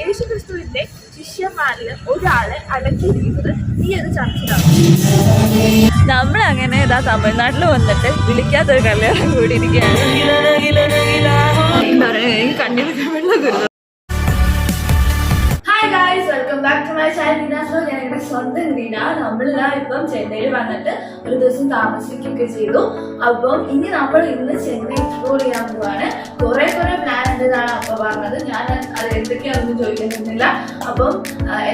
യേശു ക്രിസ്തുവിന്റെ ശിഷ്യന്മാരിൽ ഒരാളെ അടക്കിയിരിക്കുന്നത് ഈ ഒരു ചർച്ചിലാണ്. നമ്മളങ്ങനെ ഇതാ തമിഴ്നാട്ടിൽ വന്നിട്ട് വിളിക്കാത്തൊരു കല്യാണം കൂടിയിരിക്കുകയാണ്. കണ്ണിൽ വെള്ളം സ്വന്തം വീടാണ് നമ്മളിതാ ഇപ്പം ചെന്നൈയിൽ വന്നിട്ട് ഒരു ദിവസം താമസിക്കുകയൊക്കെ ചെയ്തു. അപ്പം ഇനി നമ്മൾ ഇന്ന് ചെന്നൈ എക്സ്പ്ലോർ ചെയ്യാൻ പോവാണ്. കുറെ കുറെ പ്ലാൻ ഉണ്ടെന്നാണ് അപ്പൊ പറഞ്ഞത്. ഞാൻ അത് എന്തൊക്കെയാണെന്ന് ചോദിക്കുന്നില്ല. അപ്പം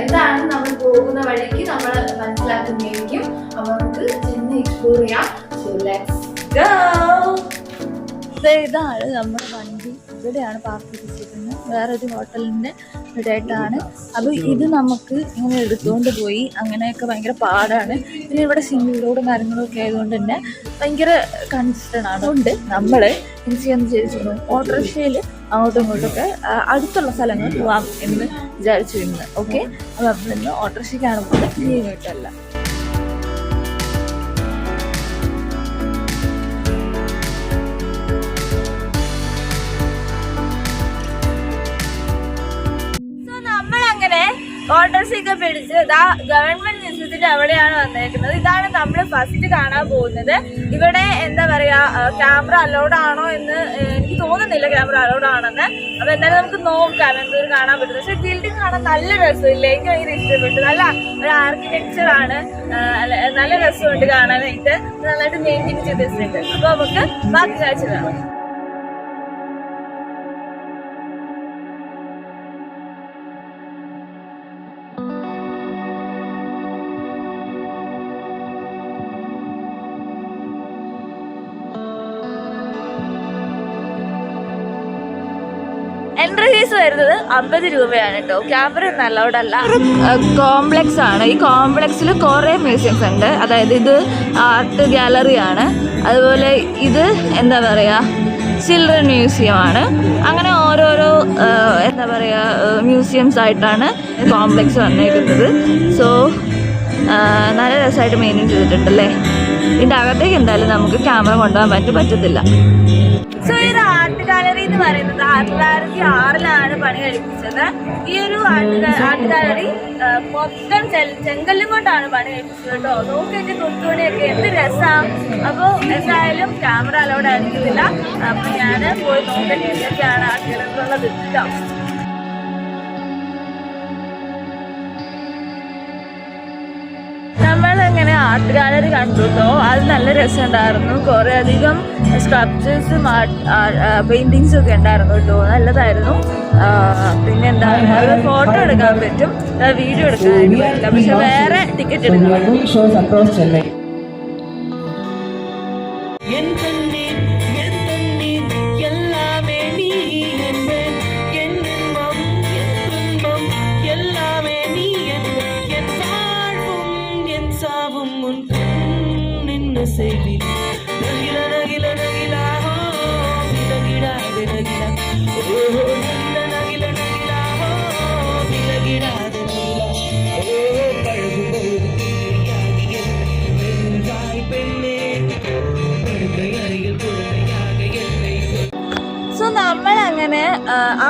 എന്താണ് നമ്മൾ പോകുന്ന വഴിക്ക് നമ്മൾ മനസ്സിലാക്കുന്നതായിരിക്കും. അപ്പൊ നമുക്ക് ചെന്നൈ എക്സ്പ്ലോർ ചെയ്യാം. സോ ലെറ്റ്സ് ഗോ ഇതാണ് നമ്മുടെ വണ്ടി. ഇവിടെയാണ് പാർക്ക് ചെയ്തിരിക്കുന്നത്. വേറൊരു ഹോട്ടലിന്റെ ഇവിടെ അപ്പൊ ഇത് നമുക്ക് ഇങ്ങനെ എടുത്തുകൊണ്ട് പോയി. അങ്ങനെയൊക്കെ ഭയങ്കര പാടാണ്. പിന്നെ ഇവിടെ സിംഗിൾ റോഡും കാര്യങ്ങളൊക്കെ ആയതുകൊണ്ട് തന്നെ ഭയങ്കര കൺസ്റ്റൺ ആണ്. അതുകൊണ്ട് നമ്മൾ എന്ത് ചെയ്യാന്ന് വിചാരിച്ചിരുന്നു? ഓട്ടോറിക്ഷയിൽ അങ്ങോട്ടും ഇങ്ങോട്ടൊക്കെ അടുത്തുള്ള സ്ഥലങ്ങൾ പോവാം എന്ന് വിചാരിച്ചു ഇന്ന് ഓക്കെ അപ്പോൾ നമ്മൾ ഇന്ന് ഓട്ടോറിക്ഷയ്ക്കാണ് പോകുന്നത് ഇങ്ങോട്ടല്ല. നമ്മളങ്ങനെ ഓട്ടോസ് ഒക്കെ പിടിച്ച് ഇതാ ഗവൺമെന്റ് മ്യൂസിയത്തിന്റെ അവിടെയാണ് വന്നേക്കുന്നത്. ഇതാണ് നമ്മൾ ഫസ്റ്റ് കാണാൻ പോകുന്നത്. ഇവിടെ എന്താ പറയാ ക്യാമറ അലൗഡ് ആണോ എന്ന് എനിക്ക് തോന്നുന്നില്ല ക്യാമറ അലൗഡ് ആണെന്ന്. അപ്പൊ എന്തായാലും നമുക്ക് നോക്കാം എന്തൊരു കാണാൻ പറ്റുന്നത്. പക്ഷെ ബിൽഡിംഗ് കാണാൻ നല്ല രസമില്ല എനിക്ക് ഭയങ്കര ഇഷ്ടപ്പെട്ടു. നല്ല ഒരു ആർക്കിടെക്ചർ ആണ്. നല്ല രസമുണ്ട് കാണാനായിട്ട്. നന്നായിട്ട് മെയിന്റെയിൻ ചെയ്ത് വെച്ചിട്ടുണ്ട്. അപ്പൊ നമുക്ക് ബാക്കി കാഴ്ച കാണാം. എൻട്രി ഫീസ് വരുന്നത് അമ്പത് രൂപയാണ് കേട്ടോ. ക്യാമറ ഒന്നും അലൗഡ് അല്ല കോംപ്ലക്സ് ആണ്. ഈ കോംപ്ലക്സിൽ കുറേ മ്യൂസിയംസ് ഉണ്ട്. അതായത് ഇത് ആർട്ട് ഗാലറിയാണ് അതുപോലെ ഇത് എന്താ പറയുക ചിൽഡ്രൻ മ്യൂസിയം ആണ്. അങ്ങനെ ഓരോരോ എന്താ പറയുക മ്യൂസിയംസ് ആയിട്ടാണ് കോംപ്ലക്സ് വന്നേക്കുന്നത്. സോ നല്ല രസമായിട്ട് മെയിന്റെയിൻ ചെയ്തിട്ടുണ്ടല്ലേ ഇതിന്റെ അകത്തേക്ക് എന്തായാലും നമുക്ക് ക്യാമറ കൊണ്ടുപോകാൻ പറ്റും പറ്റത്തില്ല. സോ ഇത് ആർട്ട് ഗാലറി എന്ന് പറയുന്നത് ആയിരത്തി തൊള്ളായിരത്തി ആറിലാണ് പണി കഴിപ്പിച്ചത്. ഈ ഒരു ആർട്ട് ആർട്ട് ഗാലറി മൊത്തം ചെങ്കല്ലും കൊണ്ടാണ് പണി കഴിപ്പിച്ചത് കേട്ടോ. നോക്കി എന്റെ തൊട്ടുപണിയൊക്കെ എന്ത് രസാ. അപ്പോൾ എന്തായാലും ക്യാമറ അലോഡ് ആയിരിക്കുന്നില്ല. അപ്പൊ ഞാൻ പോയി നോക്കട്ടെ എന്തൊക്കെയാണ് ആർട്ട് ഗാലറിയിലുള്ളത് കേട്ടോ. ആർട്ട് ഗാലറി കണ്ടു കേട്ടോ അത് നല്ല രസമുണ്ടായിരുന്നു. കുറേ അധികം സ്ട്രക്ചേഴ്സും പെയിന്റിങ്സും ഒക്കെ ഉണ്ടായിരുന്നു കേട്ടോ നല്ലതായിരുന്നു. പിന്നെന്താ അവിടെ ഫോട്ടോ എടുക്കാൻ പറ്റും. വീഡിയോ എടുക്കാൻ പറ്റില്ല പക്ഷെ വേറെ ടിക്കറ്റ് എടുക്കണം സോ നമ്മൾ അങ്ങനെ ആ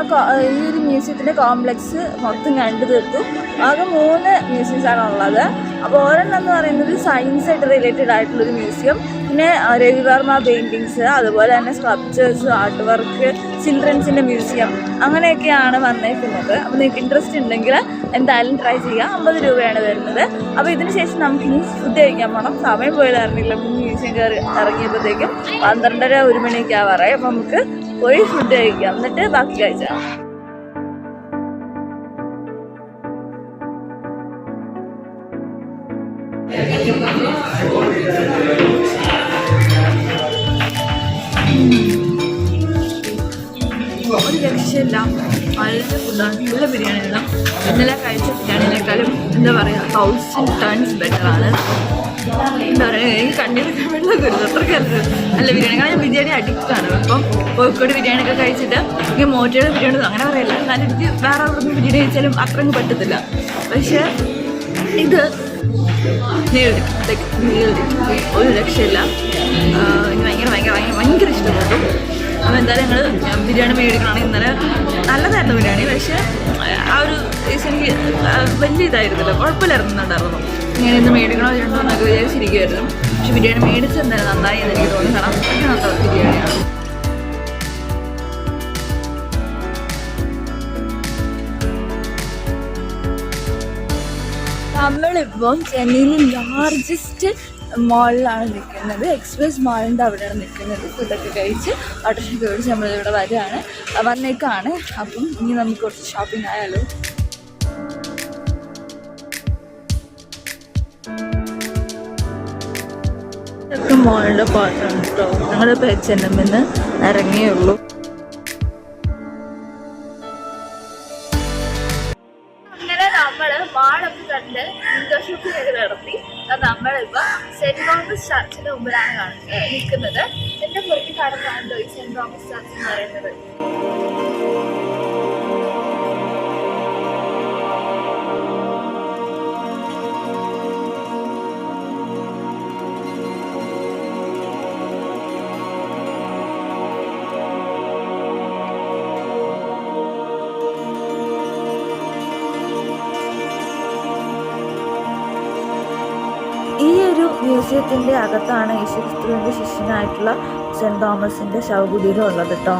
ഈ ഒരു മ്യൂസിയത്തിന്റെ കോംപ്ലക്സ് മൊത്തം കണ്ടു തീർത്തു. ആകെ മൂന്ന് മ്യൂസിയംസ് ആണ് ഉള്ളത്. അപ്പോൾ ഒരെണ്ണം എന്ന് പറയുന്നത് സയൻസ് ആയിട്ട് റിലേറ്റഡ് ആയിട്ടുള്ളൊരു മ്യൂസിയം. പിന്നെ രവിവർമ്മ പെയിന്റിങ്സ് അതുപോലെ തന്നെ സ്കൾപ്ചേഴ്സ് ആർട്ട് വർക്ക് ചിൽഡ്രൻസിന്റെ മ്യൂസിയം അങ്ങനെയൊക്കെയാണ് വന്നേക്കുന്നത്. അപ്പോൾ നിങ്ങൾക്ക് ഇൻട്രസ്റ്റ് ഉണ്ടെങ്കിൽ എന്തായാലും ട്രൈ ചെയ്യാം. അമ്പത് രൂപയാണ് വരുന്നത്. അപ്പോൾ ഇതിന് ശേഷം നമുക്ക് ഇനി ഫുഡ് കഴിക്കാൻ പോകണം സമയം പോയതായിരുന്നില്ല മ്യൂസിയം കയറി ഇറങ്ങിയപ്പോഴത്തേക്കും പന്ത്രണ്ടര ഒരു മണിയൊക്കെ ആവാറായി അപ്പോൾ നമുക്ക് പോയി ഫുഡ് കഴിക്കാം എന്നിട്ട് ബാക്കി കഴിച്ചാൽ ഒരു രക്ഷയില്ല. നല്ല ഫുഡാണ് നല്ല ബിരിയാണിയാണ് ഇന്നലെ കഴിച്ച ബിരിയാണിനേക്കാളും എന്താ പറയുക തൗസൻഡ് ടേൺസ് ബെറ്റർ ആണ്. നല്ല ബിരിയാണി ഞാൻ ബിരിയാണി അഡിക്റ്റ് ആണ്. അപ്പം കോഴിക്കോട് ബിരിയാണി ഒക്കെ കഴിച്ചിട്ട് എനിക്ക് മോറ്റയുടെ ബിരിയാണി അങ്ങനെ പറയില്ല. എന്നാലും എനിക്ക് വേറെ അവിടെ നിന്ന് ബിരിയാണി കഴിച്ചാലും അത്രയും പറ്റത്തില്ല. പക്ഷേ ഇത് ഒരു രക്ഷയില്ല. എനിക്ക് ഭയങ്കര ഭയങ്കര ഭയങ്കര ഭയങ്കര ഇഷ്ടപ്പെട്ടു. അപ്പോൾ എന്തായാലും ഞങ്ങൾ ബിരിയാണി മേടിക്കണമെങ്കിൽ ഇന്നലെ നല്ലതായിരുന്നു ബിരിയാണി. പക്ഷേ ആ ഒരു ഏകദേശം എനിക്ക് വലിയ ഇതായിരുന്നില്ല കുഴപ്പമില്ലായിരുന്നുണ്ടായിരുന്നു ഞാൻ ഇന്ന് മേടിക്കണോ വേണ്ടോ എന്നൊക്കെ വിചാരിച്ചിരിക്കുമായിരുന്നു പക്ഷെ ബിരിയാണി മേടിച്ചെന്തായാലും നന്നായി എന്ന് എനിക്ക് തോന്നി. കാരണം എനിക്ക് നല്ല ബിരിയാണിയാണ്. നമ്മളിപ്പം ചെന്നൈയിലെ ലാർജസ്റ്റ് മാളിലാണ് നിൽക്കുന്നത്. എക്സ്പ്രസ് മാളിന്റെ അവിടെയാണ് നിൽക്കുന്നത്. ഫുഡൊക്കെ കഴിച്ച് ഓട്ടോഷൊക്കെ ഓടിച്ച് നമ്മളിവിടെ വരികയാണ്. വന്നേക്കാണ്. അപ്പം ഇനി നമുക്ക് കുറച്ച് ഷോപ്പിംഗ് ആയാലോ? ഇതൊക്കെ മോളുടെ പാത്രം കേട്ടോ എച്ച് എൻ എമ്മിന്ന് ഇറങ്ങിയേ ഉള്ളു അങ്ങനെ നമ്മൾ മാളൊക്കെ കണ്ട് വിൻഡോ ഷോപ്പിംഗ് നടത്തി. നമ്മളിപ്പോ സെന്റ് തോമസ് ചർച്ചിന്റെ മുമ്പിലാണ് കാണുന്നത്. നിൽക്കുന്നത്. എന്റെ പുറത്ത് കാണുന്നതാണല്ലോ ഈ സെന്റ് തോമസ് ചർച്ച് എന്ന് പറയുന്നത്. മ്യൂസിയത്തിന്റെ അകത്താണ് യേശുക്രിസ്തുവിന്റെ ശിഷ്യനായിട്ടുള്ള സെന്റ് തോമസിന്റെ ശവകുടീരം ഉള്ളത് കേട്ടോ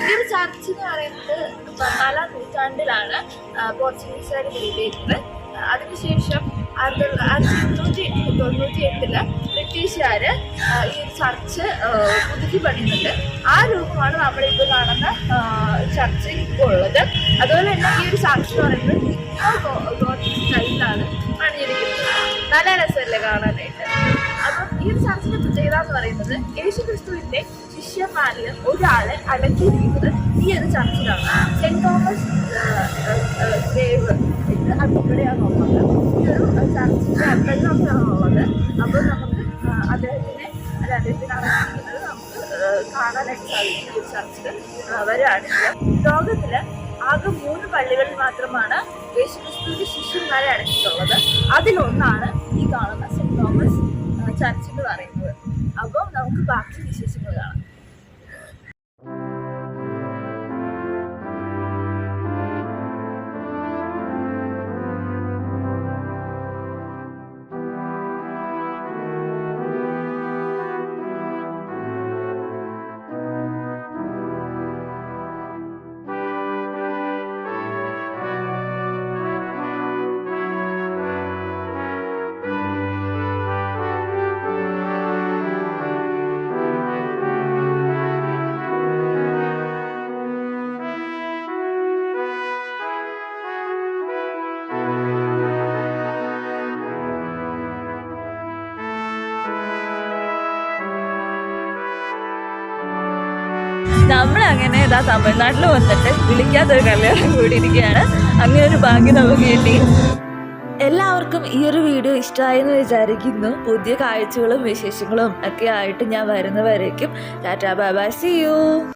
ഈ ഒരു ചർച്ച് എന്ന് പറയുന്നത് പതിനാലാം നൂറ്റാണ്ടിലാണ് പോർച്ചുഗീസുകാർ ബിൽഡ് ചെയ്തത് അതിനുശേഷം തൊണ്ണൂറ്റി എട്ടിൽ ബ്രിട്ടീഷുകാർ ഈ ചർച്ച് പുതുക്കി പണിയുന്നുണ്ട്. ആ രൂപമാണ് നമ്മളിപ്പോൾ കാണുന്ന ചർച്ച് ഇപ്പോൾ ഉള്ളത്. അതുപോലെ തന്നെ ഈ ഒരു ചർച്ച് എന്ന് പറയുന്നത് ഗവൺമെന്റ് സ്റ്റൈലിലാണ് പണിഞ്ഞിരിക്കുന്നത് നല്ല രസമല്ലേ കാണാനായിട്ട്? അപ്പം ഈ ഒരു ചർച്ചിന്റെ പ്രത്യേകത എന്ന് പറയുന്നത് യേശു ക്രിസ്തുവിന്റെ ശിഷ്യന്മാരിൽ ഒരാളെ അടക്കിയിരിക്കുന്നത് ഈ ഒരു ചർച്ചിലാണ് സെന്റ് തോമസ് ദേവ് ഇത് അതിവിടെയാണ് ഉള്ളത്. ഈ ഒരു ചർച്ചിന്റെ അണ്ടറിലാണ് ഉള്ളത്. അപ്പോൾ നമുക്ക് അദ്ദേഹത്തിനെ അല്ല അദ്ദേഹത്തിന് നമുക്ക് കാണാനായിട്ട് സാധിക്കും ഈ ചർച്ചിൽ വരാണ്. ലോകത്തിൽ ആകെ മൂന്ന് പള്ളികളിൽ മാത്രമാണ് യേശുക്രിസ്തുവിന്റെ ശിഷ്യന്മാരെ അടക്കിയിട്ടുള്ളത്. അതിലൊന്നാണ് ഈ കാണുന്ന സെന്റ് തോമസ് ചർച്ച് എന്ന് പറയുന്നത്. അപ്പം നമുക്ക് ബാക്കി വിശേഷങ്ങൾ കാണാം. നമ്മളങ്ങനെ ഇതാ തമിഴ്നാട്ടിൽ വന്നിട്ട് വിളിക്കാത്തൊരു കല്യാണം കൂടിയിരിക്കുകയാണ്. അങ്ങനെ ഒരു ഭാഗ്യം നമുക്ക് കിട്ടി. എല്ലാവർക്കും ഈ ഒരു വീഡിയോ ഇഷ്ടമായെന്ന് വിചാരിക്കുന്നു. പുതിയ കാഴ്ചകളും വിശേഷങ്ങളും ഒക്കെ ആയിട്ട് ഞാൻ വരുന്നവരേക്കും. ടാറ്റാ ബാബാ സി യു